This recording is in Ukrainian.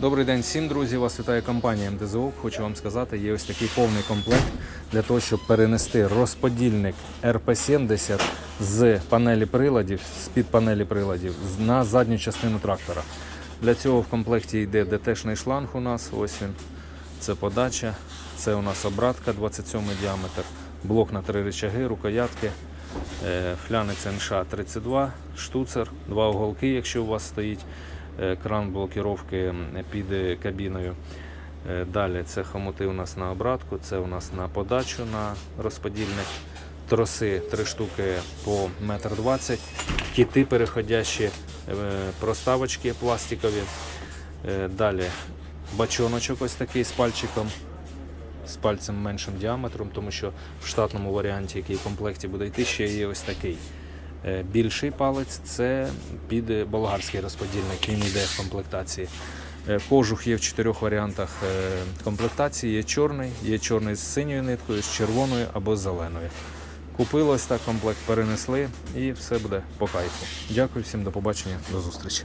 Добрий день всім, друзі. Вас вітає компанія МДЗО. Хочу вам сказати, є ось такий повний комплект для того, щоб перенести розподільник РП-70 з панелі приладів, з-під панелі приладів на задню частину трактора. Для цього в комплекті йде ДТшний шланг у нас. Ось він. Це подача. Це у нас обратка 27 діаметр, блок на три рычаги, рукоятки, е, флянець НШ 32, штуцер, два уголки, якщо у вас стоїть кран блокіровки під кабіною. Е, Далі це хомути у нас на обратку, це у нас на подачу на розподільник. Троси три штуки по метр двадцять, кіти переходящі, е, проставочки пластикові. Е, Далі бачоночок ось такий з пальчиком, з пальцем меншим діаметром, тому що в штатному варіанті, який в комплекті буде йти, ще є ось такий. Е, Більший палець це під болгарський розподільник, він йде в комплектації. Е, Кожух є в чотирьох варіантах е, комплектації. Є чорний, є чорний з синьою ниткою, з червоною або з зеленою. Купилось так комплект, перенесли і все буде по кайфу. Дякую всім, до побачення, до зустрічі.